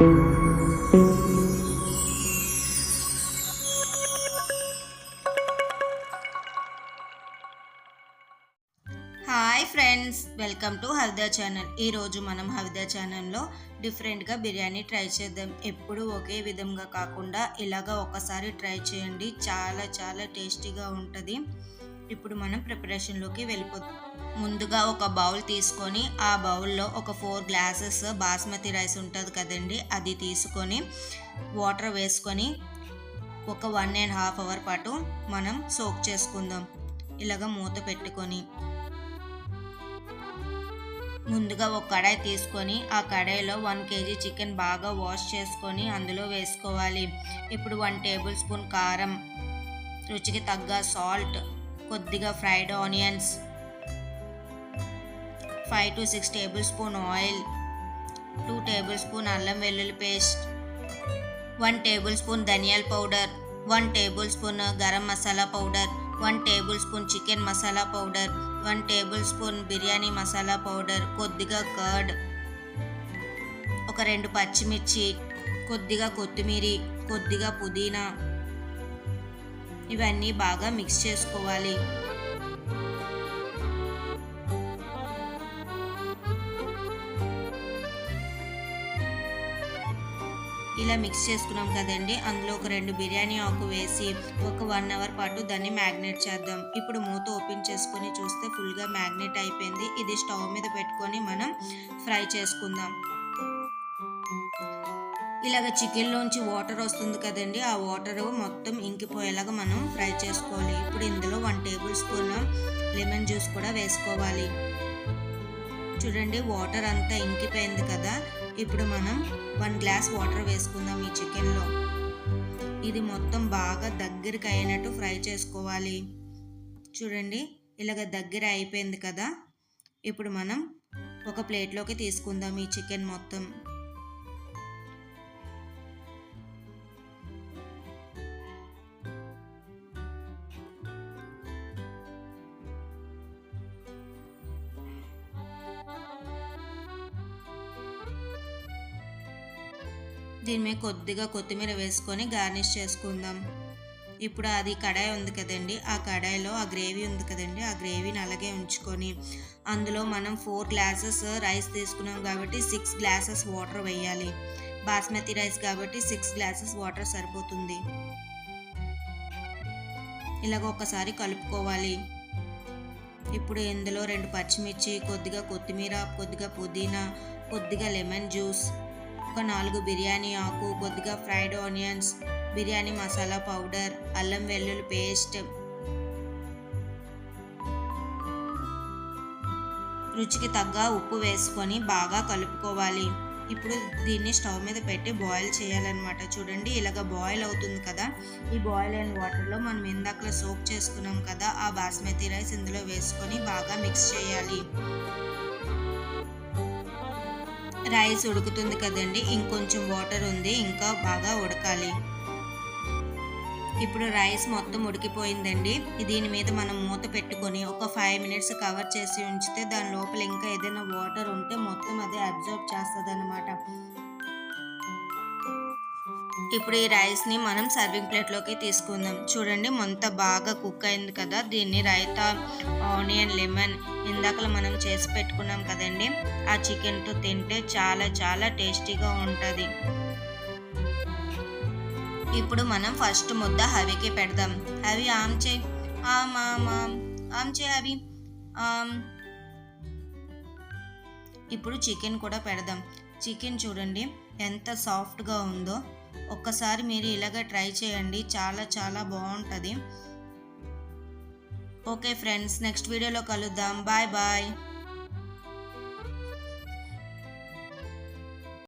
Hi friends welcome to హవిదా channel. ఈరోజు మనం హవిదా ఛానల్లో డిఫరెంట్గా బిర్యానీ ట్రై చేద్దాం. ఎప్పుడు ఒకే విధంగా కాకుండా ఇలాగ ఒకసారి ట్రై చేయండి. చాలా చాలా టేస్టీగా ఉంటుంది. ఇప్పుడు మనం ప్రిపరేషన్లోకి వెళ్ళిపోతాం ముందుగా ఒక బౌల్ తీసుకొని ఆ బౌల్లో ఒక ఫోర్ గ్లాసెస్ బాస్మతి రైస్ ఉంటుంది కదండి అది తీసుకొని వాటర్ వేసుకొని ఒక వన్ అండ్ హాఫ్ అవర్ పాటు మనం సోక్ చేసుకుందాం. ఇలాగ మూత పెట్టుకొని. ముందుగా ఒక కడాయి తీసుకొని ఆ కడాయిలో వన్ కేజీ చికెన్ బాగా వాష్ చేసుకొని అందులో వేసుకోవాలి. ఇప్పుడు వన్ టేబుల్ స్పూన్ కారం రుచికి తగ్గ సాల్ట్ కొద్దిగా fried onions five to six tablespoon oil two tablespoon అల్లం వెల్లుల్లి పేస్ట్ వన్ టేబుల్ స్పూన్ ధనియాల powder one tablespoon garam masala powder one tablespoon chicken masala powder one tablespoon biryani masala powder కొద్దిగా curd ఒక రెండు పచ్చిమిర్చి కొద్దిగా కొత్తిమీర కొద్దిగా పుదీనా ఇవన్నీ బాగా మిక్స్ చేసుకోవాలి. ఇలా మిక్స్ చేసుకున్నాం కదండి. అందులో ఒక రెండు బిర్యానీ ఆకు వేసి ఒక వన్ అవర్ పాటు దాన్ని మ్యాగ్నేట్ చేద్దాం. ఇప్పుడు మూత ఓపెన్ చేసుకొని చూస్తే ఫుల్గా మ్యాగ్నేట్ అయిపోయింది. ఇది స్టవ్ మీద పెట్టుకొని మనం ఫ్రై చేసుకుందాం. ఇలాగ చికెన్లోంచి వాటర్ వస్తుంది కదండి ఆ వాటర్ మొత్తం ఇంకిపోయేలాగా మనం ఫ్రై చేసుకోవాలి. ఇప్పుడు ఇందులో one tablespoon lemon juice కూడా వేసుకోవాలి. చూడండి వాటర్ అంతా ఇంకిపోయింది కదా ఇప్పుడు మనం వన్ గ్లాస్ వాటర్ వేసుకుందాం ఈ చికెన్లో. ఇది మొత్తం బాగా దగ్గరికి అయినట్టు ఫ్రై చేసుకోవాలి. చూడండి ఇలాగ దగ్గర అయిపోయింది కదా ఇప్పుడు మనం ఒక ప్లేట్లోకి తీసుకుందాం ఈ చికెన్ మొత్తం. దీని మీద కొద్దిగా కొత్తిమీర వేసుకొని గార్నిష్ చేసుకుందాం. ఇప్పుడు అది కడాయి ఉంది కదండి ఆ కడాయిలో ఆ గ్రేవీ ఉంది కదండి ఆ గ్రేవీని అలాగే ఉంచుకొని అందులో మనం ఫోర్ గ్లాసెస్ రైస్ తీసుకున్నాం కాబట్టి సిక్స్ గ్లాసెస్ వాటర్ వేయాలి. బాస్మతి రైస్ కాబట్టి సిక్స్ గ్లాసెస్ వాటర్ సరిపోతుంది. ఇలాగ ఒకసారి కలుపుకోవాలి. ఇప్పుడు ఇందులో రెండు పచ్చిమిర్చి కొద్దిగా కొత్తిమీర కొద్దిగా పుదీనా కొద్దిగా లెమన్ జ్యూస్ ఒక నాలుగు బిర్యానీ ఆకు కొద్దిగా fried onions biryani masala powder అల్లం వెల్లుల్లి పేస్ట్. రుచికి తగ్గ ఉప్పు వేసుకొని బాగా కలుపుకోవాలి. ఇప్పుడు దీన్ని స్టవ్ మీద పెట్టి బాయిల్ చేయాలన్నమాట. చూడండి ఇలాగ బాయిల్ అవుతుంది కదా. ఈ బాయిల్ అయిన వాటర్లో మనం ఇందాకలో సోక్ చేసుకున్నాం కదా ఆ బాస్మతి రైస్ ఇందులో వేసుకొని బాగా మిక్స్ చేయాలి. రైస్ ఉడుకుతుంది కదండి. ఇంకొంచెం వాటర్ ఉంది ఇంకా బాగా ఉడకాలి. ఇప్పుడు రైస్ మొత్తం ఉడికిపోయిందండి. దీని మీద మనం మూత పెట్టుకొని ఒక ఫైవ్ మినిట్స్ కవర్ చేసి ఉంచితే దాని లోపల ఇంకా ఏదైనా వాటర్ ఉంటే మొత్తం అది అబ్జర్వ్ చేస్తుంది ఇప్పుడు ఈ రైస్ని మనం సర్వింగ్ ప్లేట్లోకి తీసుకుందాం. చూడండి మొంత బాగా కుక్ అయింది కదా. దీన్ని రైతా ఆనియన్ లెమన్ ఇందాకలో మనం చేసి పెట్టుకున్నాం కదండి. ఆ చికెన్తో తింటే చాలా చాలా టేస్టీగా ఉంటుంది. ఇప్పుడు మనం ఫస్ట్ ముద్ద హవికి పెడదాం. హవి ఆమ్ చే ఆమ్ ఆమ్ ఆమ్ ఆమ్ చే హవి. ఆమ్. ఇప్పుడు చికెన్ కూడా పెడదాం. చికెన్ చూడండి ఎంత సాఫ్ట్గా ఉందో. ఒక్కసారి మీరు ఇలాగ ట్రై చేయండి. చాలా చాలా బాగుంటుంది. ఓకే ఫ్రెండ్స్ నెక్స్ట్ వీడియోలో కలుద్దాం. Bye bye.